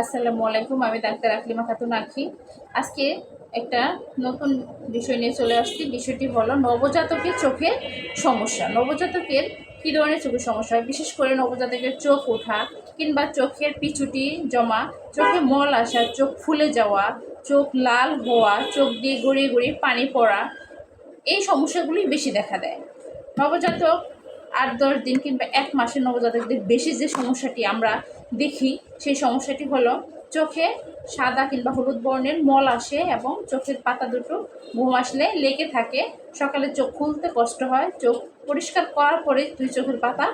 আসসালামু আলাইকুম, আমি ডাক্তার আকলিমা খাতুন আখি। আজকে একটা নতুন বিষয় নিয়ে চলে আসছি। বিষয়টি হলো নবজাতকের চোখে সমস্যা। নবজাতকের কী ধরনের চোখের সমস্যা হয়? বিশেষ করে নবজাতকের চোখ ওঠা কিংবা চোখের পিছুটি জমা, চোখে মল আসা, চোখ ফুলে যাওয়া, চোখ লাল হওয়া, চোখ দিয়ে গড়িয়ে গড়িয়ে পানি পড়া, এই সমস্যাগুলি বেশি দেখা দেয়। নবজাতক আট, দশ দিন কিংবা এক মাসের নবজাতকদের বেশি যে সমস্যাটি আমরা দেখি, সেই সমস্যাটি হলো চোখে সাদা কিংবা হলুদ বর্ণের মল আসে এবং চোখের পাতা দুটো ঘুম আসলে লেগে থাকে। সকালে চোখ খুলতে কষ্ট হয়, চোখ পরিষ্কার করার পরে দুই চোখের পাতা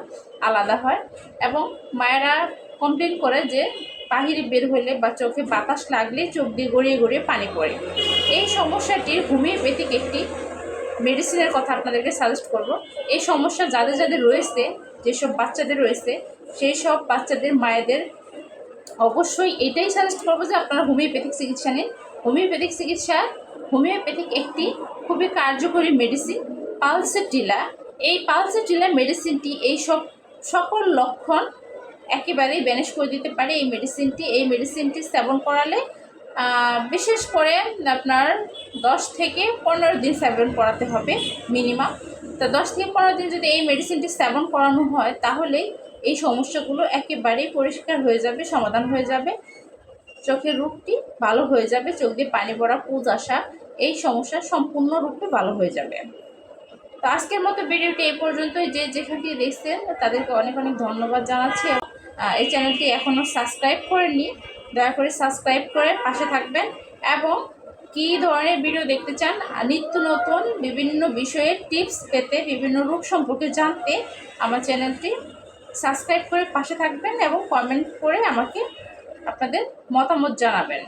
আলাদা হয় এবং মায়েরা কমপ্লেন করে যে বাহিরে বের হলে বা চোখে বাতাস লাগলে চোখ দিয়ে গড়িয়ে গড়িয়ে পানি পড়ে। এই সমস্যাটির হোমিওপ্যাথিক একটি মেডিসিনের কথা আপনাদেরকে সাজেস্ট করব। এই সমস্যা যাদের যাদের রয়েছে, যেসব বাচ্চাদের রয়েছে সেই সব বাচ্চাদের, মায়েদের অবশ্যই এটাই সাজেস্ট করব যে আপনারা হোমিওপ্যাথিক চিকিৎসা নিন। হোমিওপ্যাথিক চিকিৎসা হোমিওপ্যাথিক একটি খুবই কার্যকরী মেডিসিন পালসের পালসেটিলা এই পালসের পালসেটিলা মেডিসিনটি এই সব, সকল লক্ষণ একেবারেই ব্যানিশ করে দিতে পারে এই মেডিসিনটি এই মেডিসিনটি সেবন করালে বিশেষ করে আপনার দশ থেকে পনেরো দিন সেবন করাতে হবে মিনিমাম। তো দশ থেকে পনেরো দিন যদি এই মেডিসিনটি সেবন করানো হয় তাহলে এই সমস্যাগুলো একেবারেই পরিষ্কার হয়ে যাবে, সমাধান হয়ে যাবে। চোখের রূপটি ভালো হয়ে যাবে, চোখ দিয়ে পানি পড়া, পুজ আসা, এই সমস্যা সম্পূর্ণরূপে ভালো হয়ে যাবে। তো আজকের মতো ভিডিওটি এই পর্যন্তই। যে যেখান থেকে দেখছেন, তাদেরকে অনেক অনেক ধন্যবাদ জানাচ্ছি। এই চ্যানেলটি এখনও সাবস্ক্রাইব করেননি। দয়া করে সাবস্ক্রাইব করে পাশে থাকবেন এবং কি ধরনের ভিডিও দেখতে চান, নিত্য নতুন বিভিন্ন বিষয়ের টিপস পেতে, বিভিন্ন রূপ সম্পর্কে জানতে আমার চ্যানেলটি সাবস্ক্রাইব করে পাশে থাকবেন এবং কমেন্ট করে আমাকে আপনাদের মতামত জানাবেন।